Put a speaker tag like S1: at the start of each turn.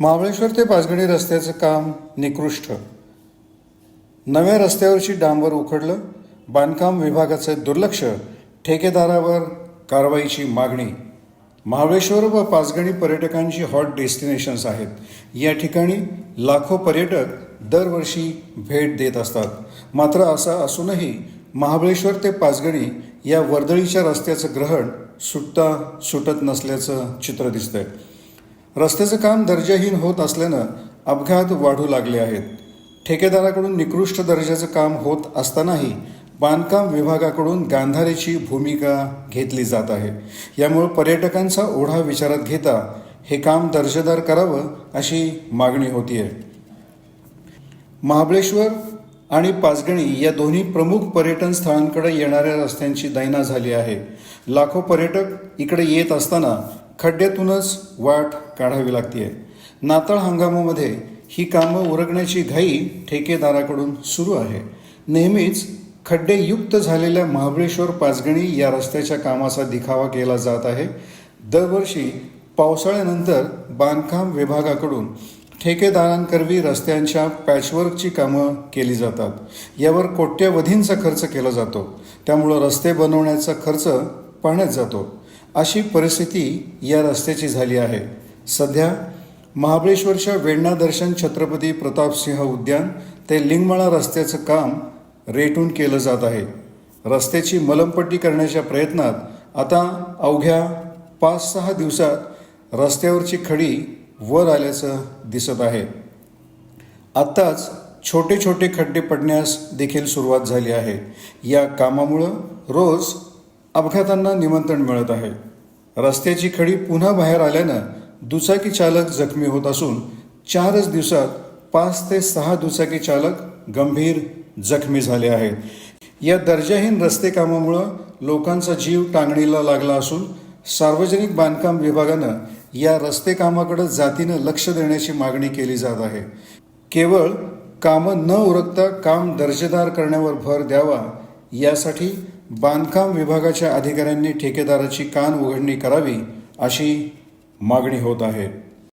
S1: महाबळेश्वर ते पाचगणी रस्त्याचं काम निकृष्ट. नव्या रस्त्यावरची डांबर उखडलं बांधकाम विभागाचं दुर्लक्ष ठेकेदारावर कारवाईची मागणी. महाबळेश्वर व पाचगणी पर्यटकांची हॉट डेस्टिनेशन्स आहेत. या ठिकाणी लाखो पर्यटक दरवर्षी भेट देत असतात. मात्र असं असूनही महाबळेश्वर ते पाचगणी या वर्दळीच्या रस्त्याचं ग्रहण सुटता सुटत नसल्याचं चित्र दिसतंय. रस्त्याचं काम दर्जाहीन होत असल्यानं अपघात वाढू लागले आहेत. ठेकेदाराकडून निकृष्ट दर्जाचं काम होत असतानाही बांधकाम विभागाकडून गांधारीची भूमिका घेतली जात आहे. यामुळे पर्यटकांचा ओढा विचारात घेता हे काम दर्जेदार करावं अशी मागणी होतीये. महाबळेश्वर आणि पाचगणी या दोन्ही प्रमुख पर्यटन स्थळांकडे येणाऱ्या रस्त्यांची दैना झाली आहे. लाखो पर्यटक इकडे येत असताना खड्ड्यातूनच वाट काढावी लागते नाताळ हंगामामध्ये ही कामं उरगण्याची घाई ठेकेदाराकडून सुरू आहे. नेहमीच खड्डेयुक्त झालेल्या महाबळेश्वर पाचगणी या रस्त्याच्या कामाचा दिखावा केला जात आहे. दरवर्षी पावसाळ्यानंतर बांधकाम विभागाकडून ठेकेदारांकरवी रस्त्यांच्या पॅचवर्कची कामं केली जातात. यावर कोट्यवधींचा खर्च केला जातो. त्यामुळं रस्ते बनवण्याचा खर्च पाण्यात जातो. अशी परिस्थिती या रस्त्याची झाली आहे. सध्या महाबळेश्वरच्या वेण्णा दर्शन छत्रपती प्रतापसिंह उद्यान ते लिंगमाळा रस्त्याचं काम रेटून केलं जात आहे. रस्त्याची मलमपट्टी करण्याच्या प्रयत्नात आता अवघ्या पाच सहा दिवसात रस्त्यावरची खडी वर आल्याचं दिसत आहे. आत्ताच छोटे छोटे खड्डे पडण्यास देखील सुरुवात झाली आहे. या कामामुळं रोज अपघातांना निमंत्रण मिळत आहे. रस्त्याची खडी पुन्हा बाहेर आल्यानं दुचाकी चालक जखमी होत असून चारच दिवसात पाच ते सहा दुचाकी चालक गंभीर जखमी झाले आहेत. या दर्जाहीन रस्ते कामामुळं लोकांचा जीव टांगणीला लागला असून सार्वजनिक बांधकाम विभागानं या रस्ते कामाकडे जातीनं लक्ष देण्याची मागणी केली जात आहे. केवळ कामं न उरकता काम दर्जेदार करण्यावर भर द्यावा यासाठी बांधकाम विभागाच्या अधिकाऱ्यांनी ठेकेदाराची कान उघडणी करावी अशी मागणी होत आहे.